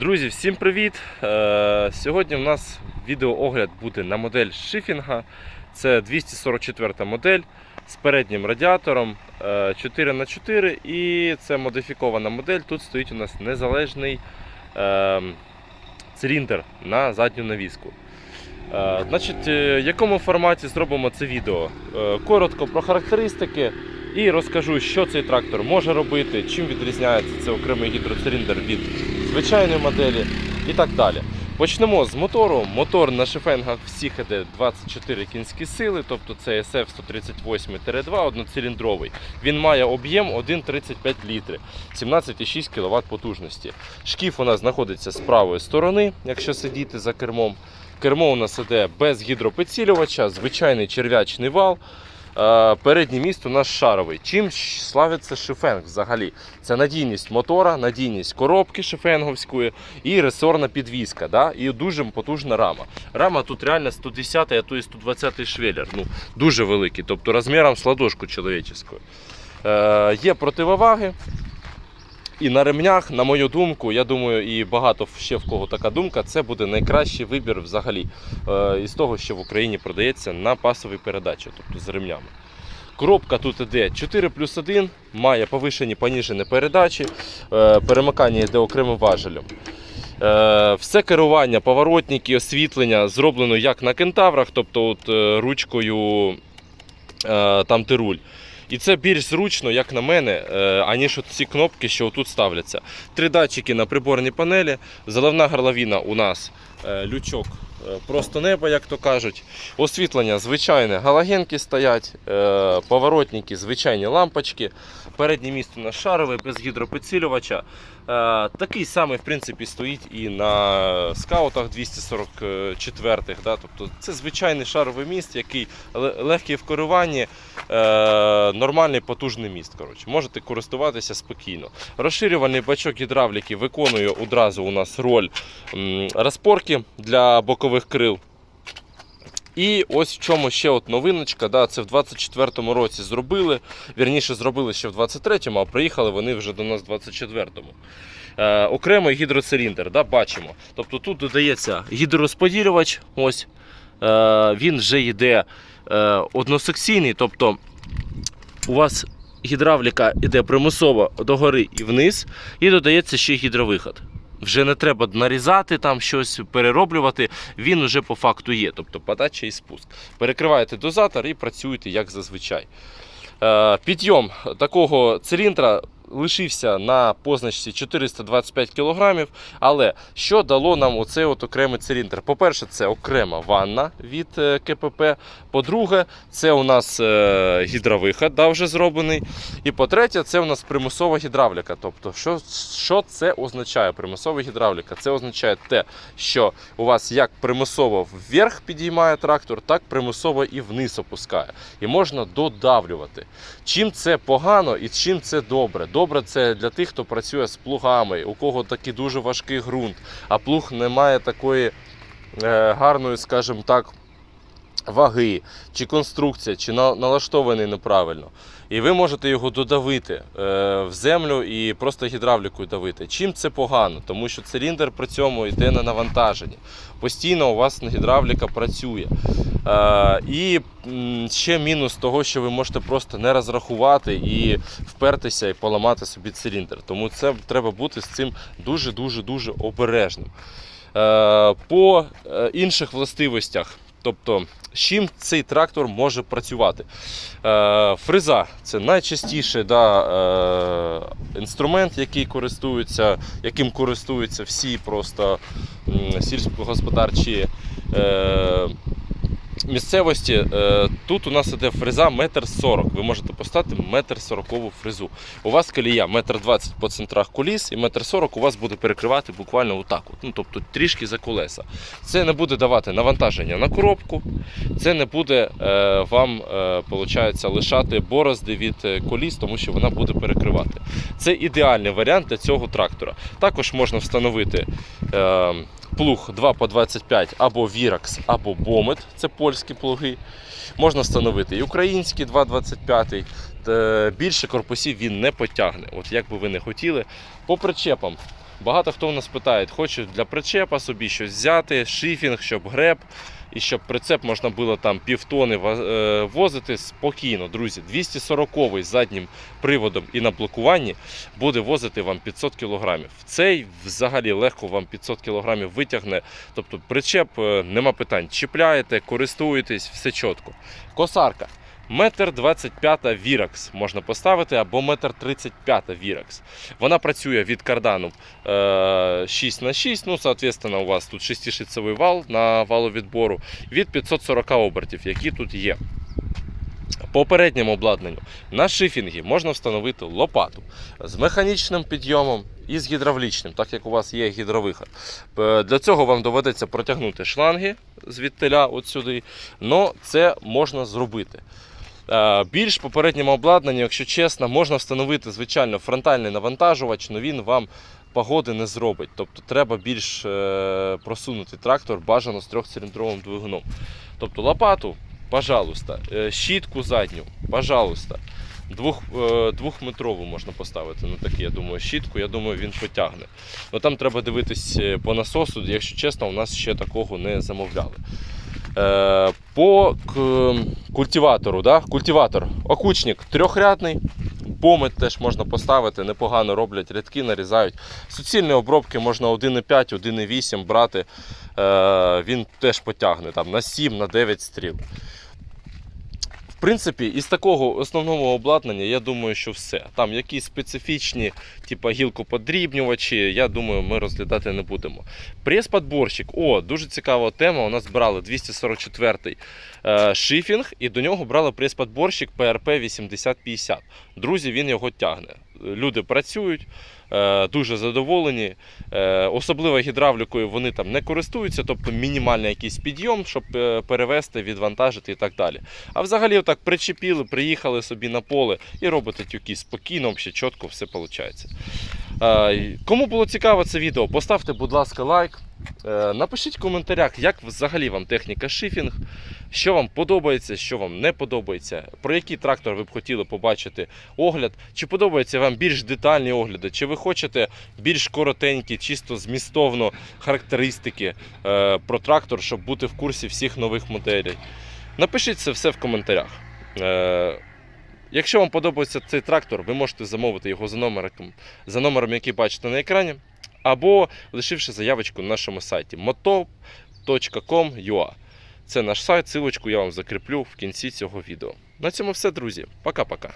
Друзі, всім привіт! Е, Сьогодні у нас відеоогляд буде на модель Шифінга. Це 244 модель з переднім радіатором е, 4х4 і це модифікована модель. Тут стоїть у нас незалежний е, циліндр на задню навіску. Е, Значить, е, в якому форматі зробимо це відео? Е, Коротко про характеристики і розкажу, що цей трактор може робити, чим відрізняється цей окремий гідроциліндр від звичайної моделі і так далі. Почнемо з мотору. Мотор на шифенгах всіх іде 24 кінські сили, тобто це SF 138-2, одноциліндровий. Він має об'єм 1,35 літри, 17,6 кВт потужності. Шкіф у нас знаходиться з правої сторони, якщо сидіти за кермом. Кермо у нас іде без гідропідсилювача, звичайний черв'ячний вал. Е, Передній міст у нас шаровий. Чим славиться шифенг взагалі? Це надійність мотора, надійність коробки шифенговської і ресорна підвізка. Да? І дуже потужна рама. Рама тут реально 110, а то і 120 швеллер. Ну, дуже великий, тобто розміром з ладошку чоловіческую. Е, є противоваги. І на ремнях, на мою думку, я думаю, і багато ще в кого така думка, це буде найкращий вибір взагалі е, із того, що в Україні продається на пасовій передачі, тобто з ремнями. Коробка тут іде 4 плюс 1, має повишені поніжені передачі, е, перемикання йде окремим важелем. Е, Все керування, поворотники, освітлення зроблено як на кентаврах, тобто от, ручкою там ти. І це більш зручно, як на мене, е, аніж ці кнопки, що тут ставляться. Три датчики на приборній панелі. Заливна горловина у нас е, лючок е, просто небо, як то кажуть. Освітлення звичайне, галогенки стоять, поворотники, звичайні лампочки. Переднє місце у нас шарове, без гідропідсилювача. Е, Такий самий, в принципі, стоїть і на скаутах 244-х. Да? Тобто це звичайний шаровий міст, який легкий в керуванні, е, нормальний потужний міст. Коротше. Можете користуватися спокійно. Розширювальний бачок гідравліки виконує одразу у нас роль розпорки для бокових крил. І ось в чому ще от новиночка. Да, це в 24-му році зробили. Вірніше зробили ще в 23-му, а приїхали вони вже до нас в 24-му. Е, окремий гідроциліндр, да, бачимо. Тобто тут додається гідророзподілювач. Ось, е, він вже йде е, односекційний, тобто у вас гідравліка йде примусово догори і вниз, і додається ще гідровиход. Вже не треба нарізати там щось, перероблювати. Він вже по факту є, тобто подача і спуск. Перекриваєте дозатор і працюєте як зазвичай. Е, Підйом такого циліндра лишився на позначці 425 кг. Але що дало нам оцей от окремий циліндр? По-перше, це окрема ванна від е, КПП. По-друге, це у нас е, гідровиход да, вже зроблений. І по-третє, це у нас примусова гідравліка. Тобто, що, що це означає? Примусова гідравліка? Це означає те, що у вас як примусово вверх підіймає трактор, так примусово і вниз опускає. І можна додавлювати. Чим це погано і чим це добре? Добре це для тих, хто працює з плугами, у кого такий дуже важкий ґрунт, а плуг не має такої е, гарної, скажімо так, ваги, чи конструкція, чи налаштований неправильно. І ви можете його додавити е, в землю і просто гідравлікою давити. Чим це погано? Тому що циліндр при цьому йде на навантаженні. Постійно у вас гідравліка працює. Е, і ще мінус того, що ви можете просто не розрахувати і впертися і поламати собі циліндр. Тому це треба бути з цим дуже-дуже дуже обережним. Е, по інших властивостях. Тобто, з чим цей трактор може працювати? Е, фреза це найчастіше да, е, інструмент, який користуються, яким користуються всі просто сільськогосподарчі е, місцевості. Тут у нас іде фреза метр сорок. Ви можете поставити метр сорокову фрезу. У вас колія метр двадцять по центрах коліс і метр сорок у вас буде перекривати буквально отак. От. Ну, тобто трішки за колеса. Це не буде давати навантаження на коробку, це не буде е, вам е, получається, лишати борозди від е, коліс, тому що вона буде перекривати. Це ідеальний варіант для цього трактора. Також можна встановити. Е, Плуг 2 по 25 або Virax, або Бомет, це польські плуги. Можна встановити і український 2,25. Е, Більше корпусів він не потягне, от як би ви не хотіли. По причепам Багато хто в нас питає, хоче для причепа собі щось взяти, шифінг, щоб греб, і щоб прицеп можна було там півтони е, возити спокійно, друзі. 240 з заднім приводом і на блокуванні буде возити вам 500 кг. Цей взагалі легко вам 500 кг витягне. Тобто причеп е, нема питань. Чіпляєте, користуєтесь, все чітко. Косарка. Метр 25 Virax можна поставити або метр 35 Virax. Вона працює від кардану е, 6 на 6 ну, соответственно, у вас тут 6-шицевий вал на валовідбору від 540 обертів, які тут є. По передньому обладнанню на шифінгі можна встановити лопату з механічним підйомом і з гідравлічним, так як у вас є гідровиход. Е, Для цього вам доведеться протягнути шланги звідтиля от сюди, але це можна зробити. Е, Більш по передньому обладнанню, якщо чесно, можна встановити звичайно фронтальний навантажувач, але він вам погоди не зробить. Тобто треба більш е, просунутий трактор, бажано з трьохциліндровим двигуном. Тобто лопату, пожалуйста, Е, щітку задню, пожалуйста. Двох, двохметрову можна поставити на таку, я думаю, щітку, я думаю, він потягне. Ну там треба дивитись по насосу, якщо чесно, у нас ще такого не замовляли. Е, по культиватору, да? культиватор, окучник трьохрядний, помить теж можна поставити, непогано роблять рядки, нарізають. Суцільні обробки можна 1,5, 1,8 брати. Е, він теж потягне там, на 7, на 9 стріл. Принципі, із такого основного обладнання, я думаю, що все. Там якісь специфічні, типу гілкоподрібнювачі, я думаю, ми розглядати не будемо. Прес-подборщик. О, дуже цікава тема. У нас брали 244-й е, шифінг, і до нього брали прес-подборщик PRP 8050. Друзі, він його тягне. Люди працюють, е, дуже задоволені. Е, особливо гідравлікою вони там не користуються, тобто мінімальний якийсь підйом, щоб е, перевести, відвантажити і так далі. А взагалі, отак причепіли, приїхали собі на поле і робите тюки спокійно, взагалі чітко все виходить. Е, Кому було цікаво це відео, поставте, будь ласка, лайк. Е, Напишіть в коментарях, як взагалі вам техніка шифінг, що вам подобається, що вам не подобається, про який трактор ви б хотіли побачити огляд, чи подобаються вам більш детальні огляди, чи ви хочете більш коротенькі, чисто змістовно характеристики е, про трактор, щоб бути в курсі всіх нових моделей. Напишіть це все в коментарях. Якщо вам подобається цей трактор, ви можете замовити його за номером, за номером, який бачите на екрані, або лишивши заявочку на нашому сайті moto.com.ua. Це наш сайт, силочку я вам закріплю в кінці цього відео. На цьому все, друзі. Пока-пока.